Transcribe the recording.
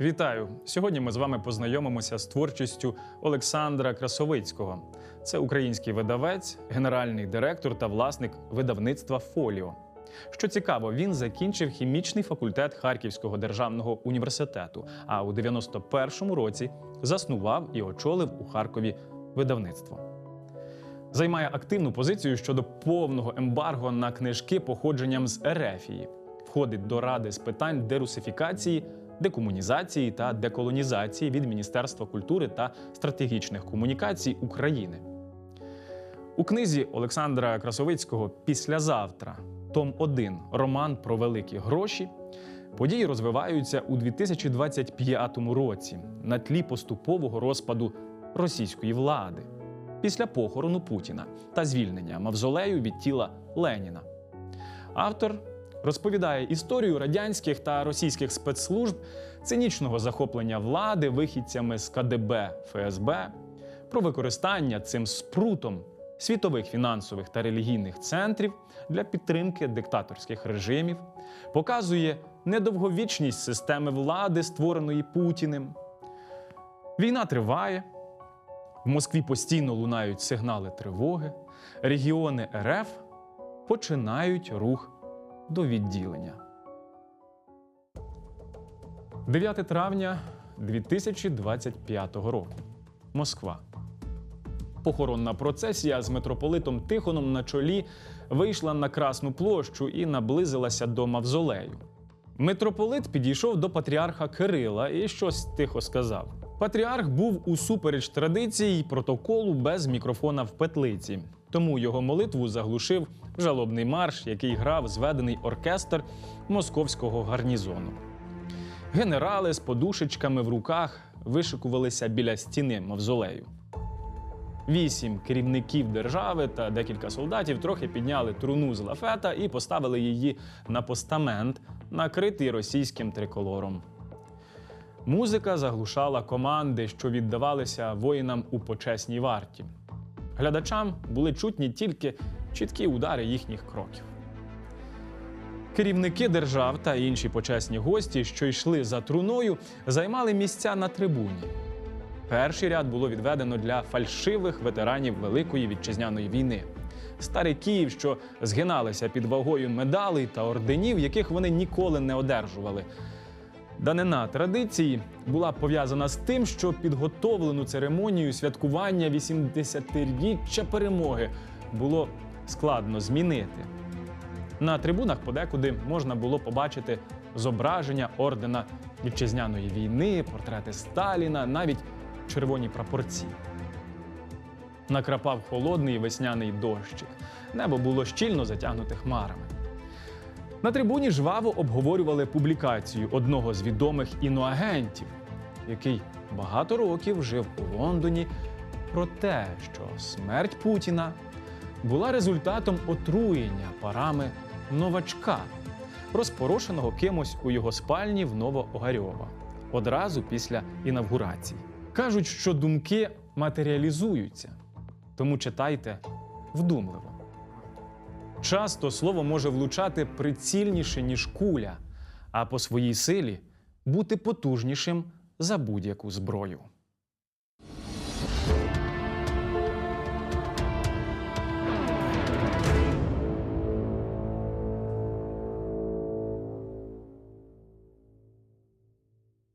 Вітаю! Сьогодні ми з вами познайомимося з творчістю Олександра Красовицького. Це український видавець, генеральний директор та власник видавництва Фоліо. Що цікаво, він закінчив хімічний факультет Харківського державного університету, а у 91-му році заснував і очолив у Харкові видавництво. Займає активну позицію щодо повного ембарго на книжки походженням з Ерефії. Входить до ради з питань дерусифікації, декомунізації та деколонізації від Міністерства культури та стратегічних комунікацій України. У книзі Олександра Красовицького Післязавтра, том 1 Роман про великі гроші. Події розвиваються у 2025 році на тлі поступового розпаду російської влади після похорону Путіна та звільнення мавзолею від тіла Леніна. Автор розповідає історію радянських та російських спецслужб, цинічного захоплення влади вихідцями з КДБ ФСБ, про використання цим спрутом світових фінансових та релігійних центрів для підтримки диктаторських режимів, показує недовговічність системи влади, створеної Путіним. Війна триває. В Москві постійно лунають сигнали тривоги. Регіони РФ починають рух до відділення. 9 травня 2025 року. Москва. Похоронна процесія з митрополитом Тихоном на чолі вийшла на Красну площу і наблизилася до мавзолею. Митрополит підійшов до патріарха Кирила і щось тихо сказав. Патріарх був усупереч традицій протоколу без мікрофона в петлиці, тому його молитву заглушив жалобний марш, який грав зведений оркестр московського гарнізону. Генерали з подушечками в руках вишикувалися біля стіни мавзолею. Вісім керівників держави та декілька солдатів трохи підняли труну з лафета і поставили її на постамент, накритий російським триколором. Музика заглушала команди, що віддавалися воїнам у почесній варті. Глядачам були чутні тільки чіткі удари їхніх кроків. Керівники держав та інші почесні гості, що йшли за труною, займали місця на трибуні. Перший ряд було відведено для фальшивих ветеранів Великої вітчизняної війни. Стариків, що згиналися під вагою медалей та орденів, яких вони ніколи не одержували. Данина традиції була пов'язана з тим, що підготовлену церемонію святкування 80-річчя перемоги було складно змінити. На трибунах подекуди можна було побачити зображення ордена вітчизняної війни, портрети Сталіна, навіть червоні прапорці. Накрапав холодний весняний дощик. Небо було щільно затягнуте хмарами. На трибуні жваво обговорювали публікацію одного з відомих іноагентів, який багато років жив у Лондоні, про те, що смерть Путіна була результатом отруєння парами новачка, розпорошеного кимось у його спальні в Новоогарьова одразу після інавгурації. Кажуть, що думки матеріалізуються, тому читайте вдумливо. Часто слово може влучати прицільніше, ніж куля, а по своїй силі бути потужнішим за будь-яку зброю.